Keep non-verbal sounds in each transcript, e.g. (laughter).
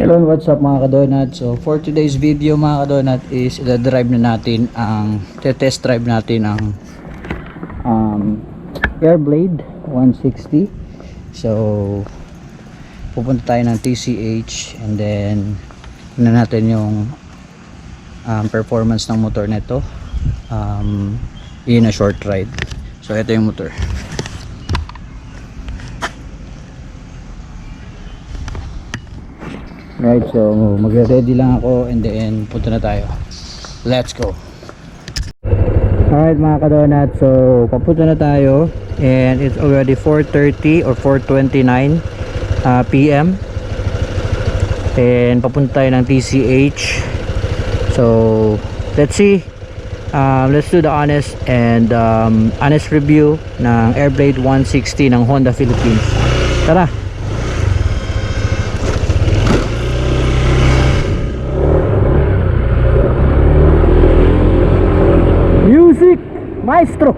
Hello and what's up mga kadonat So for today's video mga kadonat is ila-drive na natin ang test drive natin ang um, Airblade 160 So pupunta tayo ng TCH and then tingnan natin yung um, performance ng motor nito. Um, in a short ride. So ito yung motor Right, so magre-ready lang ako and then punta na tayo. Let's go. Alright mga kadonat, so papunta na tayo and it's already 4.30 or 4.29 uh, PM and papunta tayo ng TCH so let's see. Um, let's do the honest and um, honest review ng Airblade 160 ng Honda Philippines. Tara Music Maestro.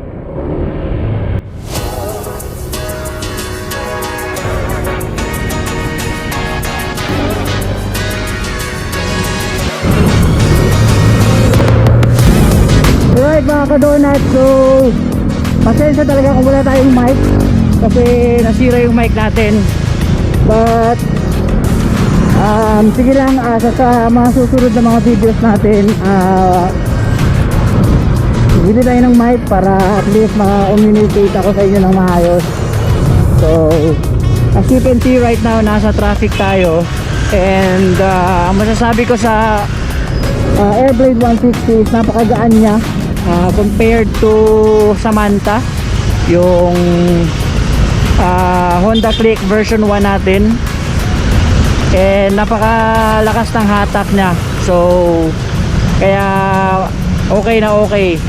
Alright mga kadonat So Pasensya talaga kung wala tayong mic Kasi nasira yung mic natin. But um, Sige lang uh, sa, sa mga susunod na mga videos natin Ah Bili tayo ng mic para at least maka-communicate ako sa inyo ng maayos. So As you can see right now nasa traffic tayo. And uh, ang masasabi ko sa uh, Airblade 160 is napakagaan niya uh, compared to Samantha yung uh, Honda Click version 1 natin. And napakalakas ng hatak niya. So kaya okay na okay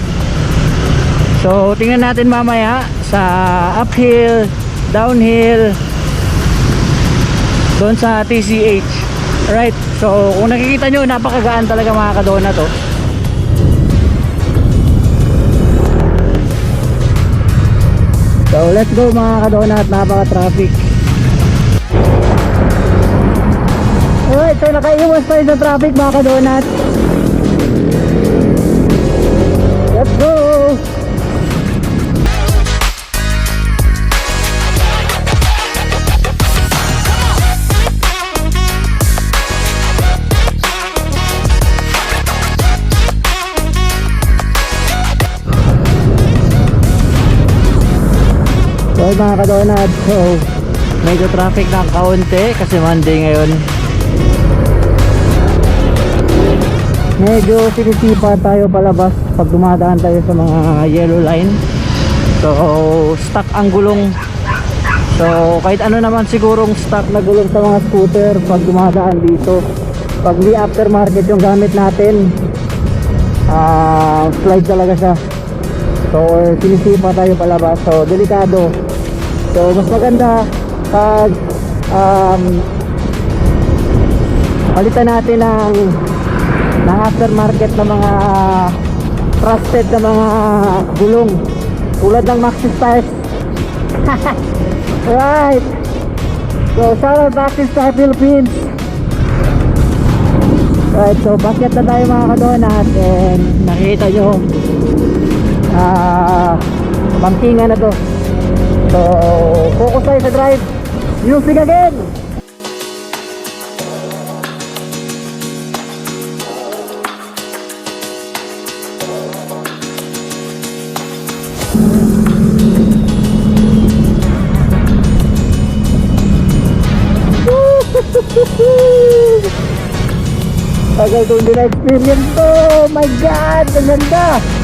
so tingnan natin mamaya sa uphill downhill doon sa TCH right so kung nakikita nyo napakagaan talaga mga kadona to. So let's go mga kadona at napaka traffic alright so nakaiwas tayo sa traffic mga kadonat Ayun, mga kadonad, so medyo traffic na kaunti kasi Monday ngayon. Medyo sinisipa tayo palabas pag dumadaan tayo sa mga yellow line. So stuck ang gulong. So kahit ano naman sigurong stuck na gulong sa mga scooter pag dumadaan dito. Pag di aftermarket yung gamit natin, ah slide talaga siya. So sinisipa tayo palabas. So delikado. So mas maganda pag um, palitan natin ng ng aftermarket na mga trusted na mga gulong tulad ng Maxi Stars. (laughs) right. So shout out Maxi Star Philippines. Right, so bakit na tayo mga kadonat and nakita nyo ah bangkingan na to so focus tayo sa drive music again Tagal kong din experience to. Oh my God, ang ganda.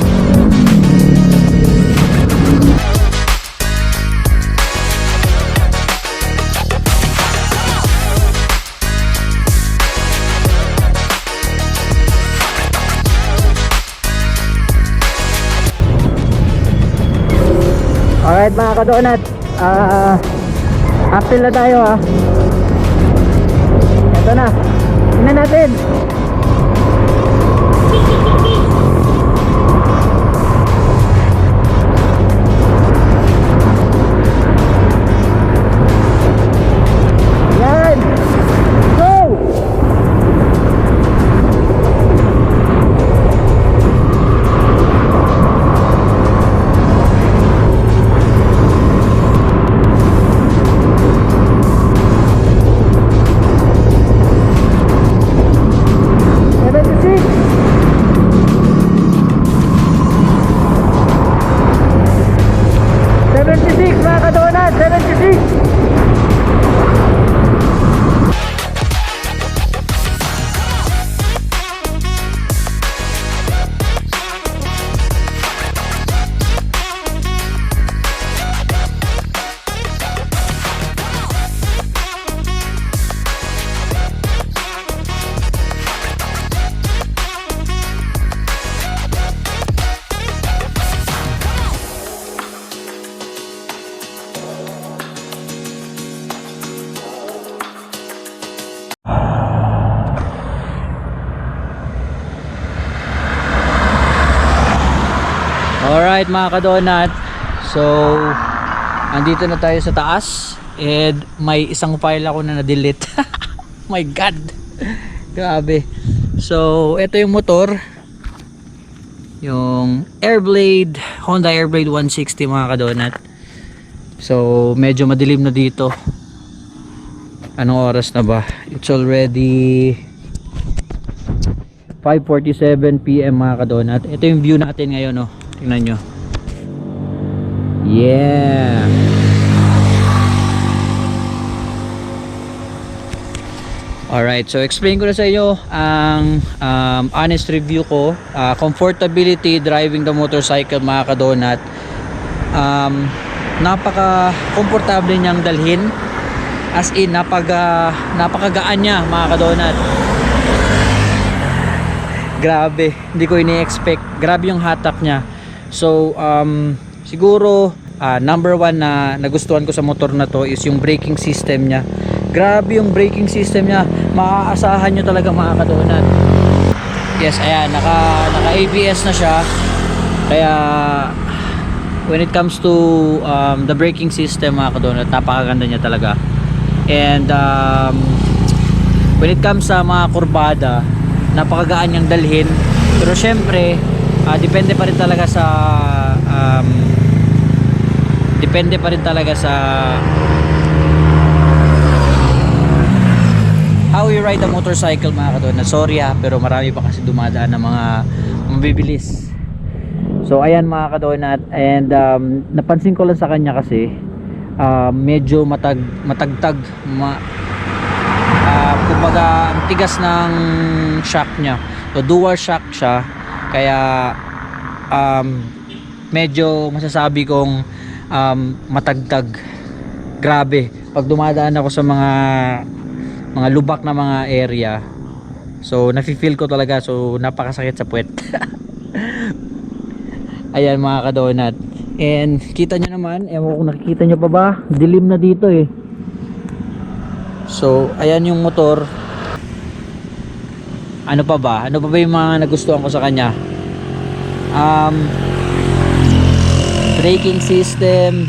Alright mga kadonat, ah uphill na tayo ha. Ito na. Tingnan natin. سنة جديد Alright mga kadonat. So, andito na tayo sa taas. And may isang file ako na na-delete. (laughs) my God. Grabe. So, ito yung motor. Yung Airblade, Honda Airblade 160 mga kadonat. So, medyo madilim na dito. Anong oras na ba? It's already 5.47 p.m. mga kadonat. Ito yung view natin ngayon, oh. Tingnan nyo. Yeah! Alright, so explain ko na sa iyo ang um, honest review ko. Uh, comfortability driving the motorcycle mga kadonat. Um, napaka komportable niyang dalhin. As in, napaga, napakagaan niya mga kadonat. Grabe, hindi ko ini-expect. Grabe yung hatak niya. So, um, siguro, ah, number one na nagustuhan ko sa motor na to is yung braking system niya. Grabe yung braking system niya. Maaasahan nyo talaga mga kadonat. Yes, ayan, naka, naka ABS na siya. Kaya, when it comes to um, the braking system mga kadonat, napakaganda niya talaga. And, um, when it comes sa mga kurbada, napakagaan niyang dalhin. Pero syempre, ah, depende pa rin talaga sa um, depende pa rin talaga sa how you ride a motorcycle mga kadona. Sorry ha, pero marami pa kasi dumadaan na mga mabibilis. So ayan mga kadonat and um, napansin ko lang sa kanya kasi ah, medyo matag matagtag ma, Ah, kumbaga ang tigas ng shock niya so dual shock siya kaya um, medyo masasabi kong um, matagtag grabe pag dumadaan ako sa mga mga lubak na mga area so nafe-feel ko talaga so napakasakit sa puwet (laughs) ayan mga kadonat and kita nyo naman ewan kung nakikita nyo pa ba dilim na dito eh So, ayan yung motor. Ano pa ba? Ano pa ba yung mga nagustuhan ko sa kanya? Um, braking system,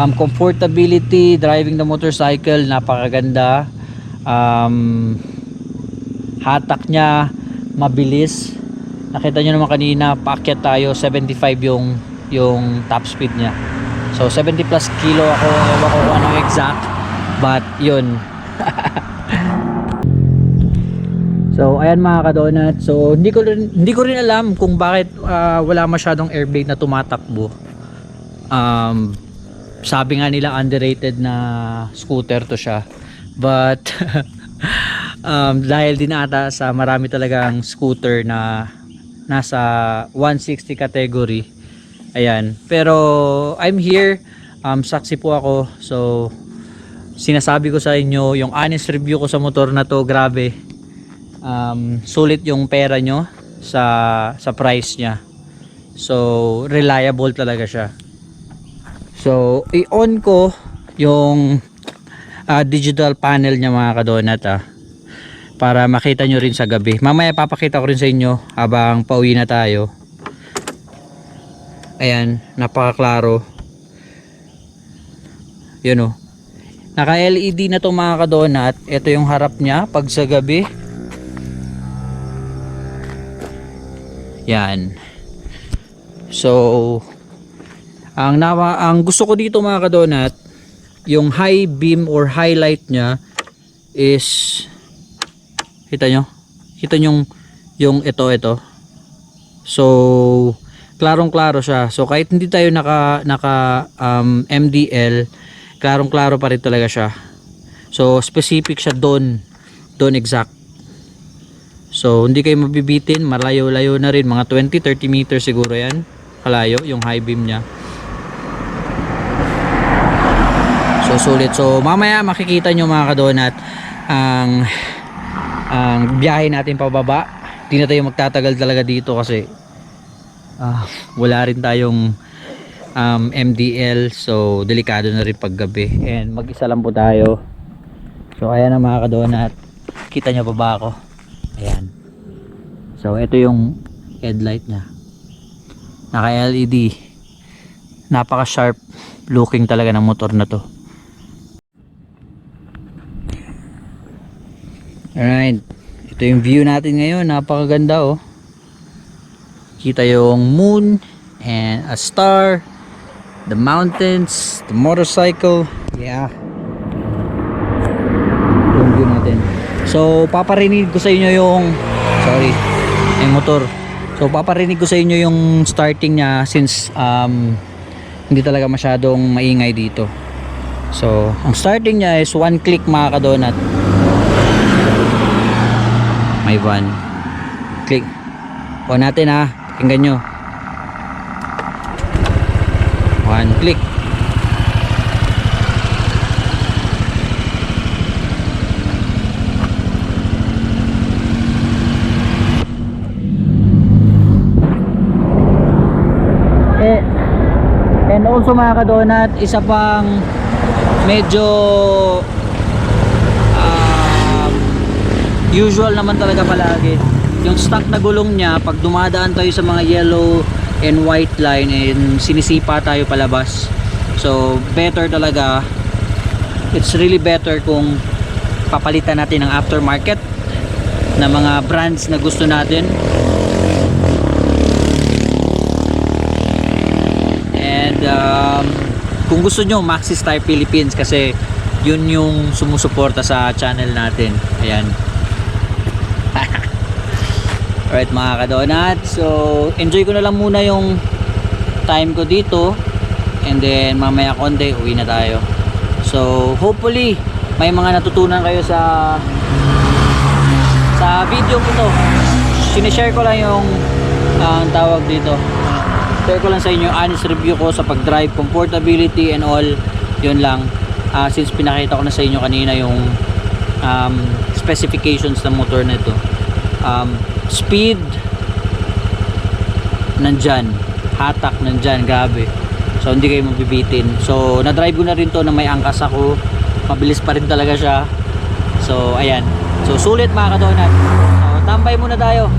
um, comfortability, driving the motorcycle, napakaganda. Um, hatak niya, mabilis. Nakita nyo naman kanina, paakyat tayo, 75 yung, yung top speed niya. So, 70 plus kilo ako, ewan ko ano exact. But, yun, (laughs) So ayan mga kadonat. So hindi ko rin hindi ko rin alam kung bakit ah, wala masyadong airblade na tumatakbo. Um sabi nga nila underrated na scooter to siya. But (laughs) um, dahil din ata sa marami talagang scooter na nasa 160 category. Ayan. Pero I'm here. Um, saksi po ako. So sinasabi ko sa inyo yung honest review ko sa motor na to grabe um, sulit yung pera nyo sa sa price nya so reliable talaga siya so i-on ko yung ah, digital panel nya mga kadonat ah, para makita nyo rin sa gabi mamaya papakita ko rin sa inyo habang pauwi na tayo ayan napakaklaro yun oh Naka LED na to mga kadonat. Ito yung harap niya pag sa gabi. Yan. So ang nawa ang gusto ko dito mga kadonat, yung high beam or highlight niya is kita nyo? Kita nyo yung, yung ito ito. So klarong klaro siya. So kahit hindi tayo naka naka um, MDL klarong klaro pa rin talaga siya. So specific siya doon. Doon exact. So hindi kayo mabibitin. Malayo layo na rin. Mga 20-30 meters siguro yan. Kalayo yung high beam nya so sulit so mamaya makikita nyo mga kadonat ang ang biyahe natin pababa. Hindi na tayo magtatagal talaga dito kasi ah, wala rin tayong um, MDL so delikado na rin paggabi. And mag isa lang po tayo. So ayan na mga kadonat. Kita nyo pa ba ako? Ayan. So ito yung headlight nya naka LED napaka sharp looking talaga ng motor na to alright. Ito yung view natin ngayon. Napakaganda oh. Kita yung moon and a star the mountains the motorcycle. Yeah. Yung view natin. So paparinig ko sa inyo yung sorry yung motor. So paparinig ko sa inyo yung starting niya since um, hindi talaga masyadong maingay dito. So ang starting niya is one click mga kadonat may van click. O natin ha. Pakinggan nyo. One click. Eh, and also mga kadonat isa pang medyo um, usual naman talaga palagi. Yung stock na gulong niya pag dumadaan tayo sa mga yellow and white line and sinisipa tayo palabas. So better talaga. It's really better kung papalitan natin ng aftermarket na mga brands na gusto natin. And um, kung gusto nyo Maxis Tire Philippines kasi yun yung sumusuporta sa channel natin. Ayan Alright mga kadonat. So enjoy ko na lang muna yung time ko dito. And then mamaya konti uwi na tayo. So hopefully may mga natutunan kayo sa sa video ko to. Sinishare ko lang yung ang tawag dito. Share ko lang sa inyo honest review ko sa pag-drive, comfortability and all. Yun lang. Ah, Since pinakita ko na sa inyo kanina yung um, specifications ng motor na ito. Um, speed. Nandyan. Hatak nandyan. Grabe. So hindi kayo mabibitin. So na-drive ko na rin to na may angkas ako. Mabilis pa rin talaga siya. So ayan. So sulit mga kadonat so, tambay muna tayo